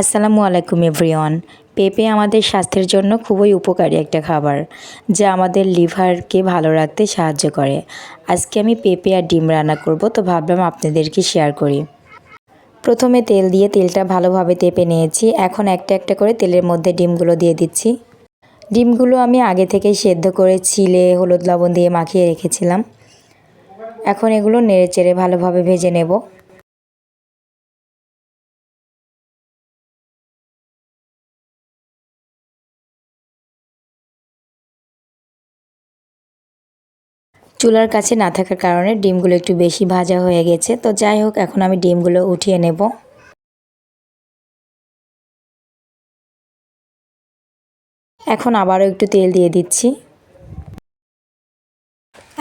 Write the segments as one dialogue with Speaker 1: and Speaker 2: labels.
Speaker 1: আসসালামু আলাইকুম, এভরিওয়ান। পেঁপে আমাদের স্বাস্থ্যের জন্য খুবই উপকারী একটা খাবার, যা আমাদের লিভারকে ভালো রাখতে সাহায্য করে। আজকে আমি পেঁপে আর ডিম রান্না করব, তো ভাবলাম আপনাদেরকে শেয়ার করি। প্রথমে তেল দিয়ে তেলটা ভালোভাবে তেপে নিয়েছি। এখন একটা একটা করে তেলের মধ্যে ডিমগুলো দিয়ে দিচ্ছি। ডিমগুলো আমি আগে থেকেই সেদ্ধ করে ছিলে, হলুদ লবণ দিয়ে মাখিয়ে রেখেছিলাম। এখন এগুলো নেড়ে চেড়ে ভালোভাবে ভেজে নেব। চুলার কাছে না থাকার কারণে ডিমগুলো একটু বেশি ভাজা হয়ে গেছে। তো যাই হোক, এখন আমি ডিমগুলো উঠিয়ে নেব। এখন আবারও একটু তেল দিয়ে দিচ্ছি।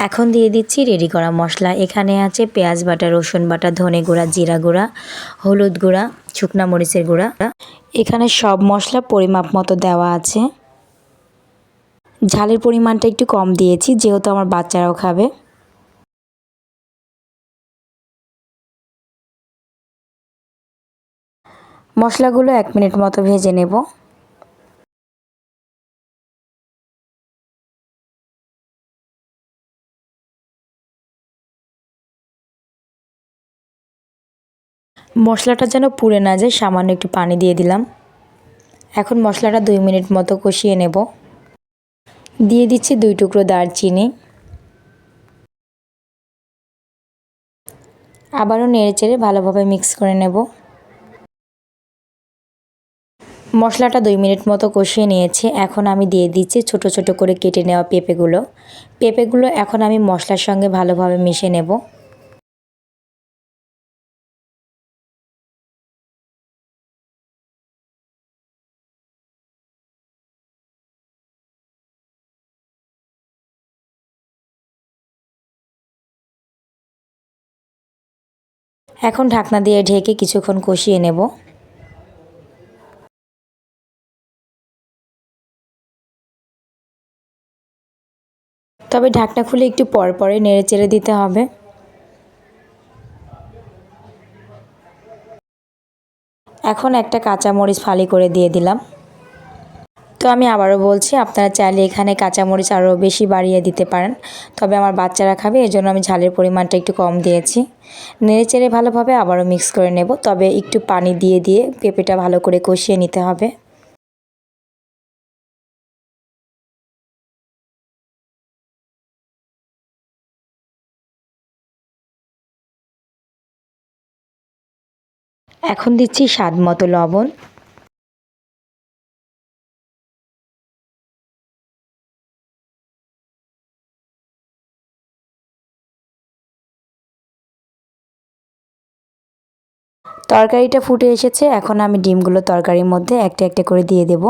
Speaker 1: এখন দিয়ে দিচ্ছি রেডি করা মশলা। এখানে আছে পেঁয়াজ বাটা, রসুন বাটা, ধনে গুঁড়া, জিরা গুঁড়া, হলুদ গুঁড়া, শুকনা মরিচের গুঁড়া। এখানে সব মশলা পরিমাপ মতো দেওয়া আছে। ঝালের পরিমাণটা একটু কম দিয়েছি, যেহেতু আমার বাচ্চারাও খাবে। মশলাগুলো এক মিনিট মতো ভেজে নেব। মশলাটা যেন পুড়ে না যায়, সামান্য একটু পানি দিয়ে দিলাম। এখন মশলাটা দুই মিনিট মতো কষিয়ে নেব। দিয়ে দিচ্ছি দুই টুকরো দারচিনি। আবারও নেড়ে চেড়ে ভালোভাবে মিক্স করে নেব। মশলাটা দুই মিনিট মতো কষিয়ে নিয়েছি। এখন আমি দিয়ে দিচ্ছি ছোট ছোট করে কেটে নেওয়া পেঁপেগুলো। পেঁপেগুলো এখন আমি মশলার সঙ্গে ভালোভাবে মিশে নেব। এখন ঢাকনা দিয়ে ঢেকে কিছুক্ষণ কষিয়ে নেব। তবে ঢাকনা খুলে একটু পর পরে নেড়ে চেড়ে দিতে হবে। এখন একটা কাঁচামরিচ ফালি করে দিয়ে দিলাম। আমি আবারও বলছি, আপনারা চাইলে এখানে কাঁচামরিচ আরও বেশি বাড়িয়ে দিতে পারেন। তবে আমার বাচ্চারা খাবে এই জন্য আমি ঝালের পরিমাণটা একটু কম দিয়েছি। নেড়ে চেড়ে ভালোভাবে আবারও মিক্স করে নেব, তবে একটু পানি দিয়ে দিয়ে পেঁপেটা ভালো করে কষিয়ে নিতে হবে। এখন দিচ্ছি স্বাদ মতো লবণ। তরকারিটা ফুটে এসেছে, এখন আমি ডিমগুলো তরকারির মধ্যে একটা একটা করে দিয়ে দেব।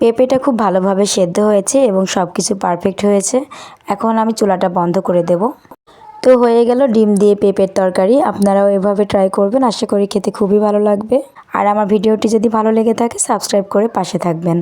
Speaker 1: পেঁপেটা খুব ভালোভাবে সেদ্ধ হয়েছে এবং সব কিছু পারফেক্ট হয়েছে। এখন আমি চুলাটা বন্ধ করে দেব। তো হয়ে গেল ডিম দিয়ে পেঁপের তরকারি। আপনারাও এভাবে ট্রাই করবেন, আশা করি খেতে খুবই ভালো লাগবে। আর আমার ভিডিওটি যদি ভালো লেগে থাকে সাবস্ক্রাইব করে পাশে থাকবেন।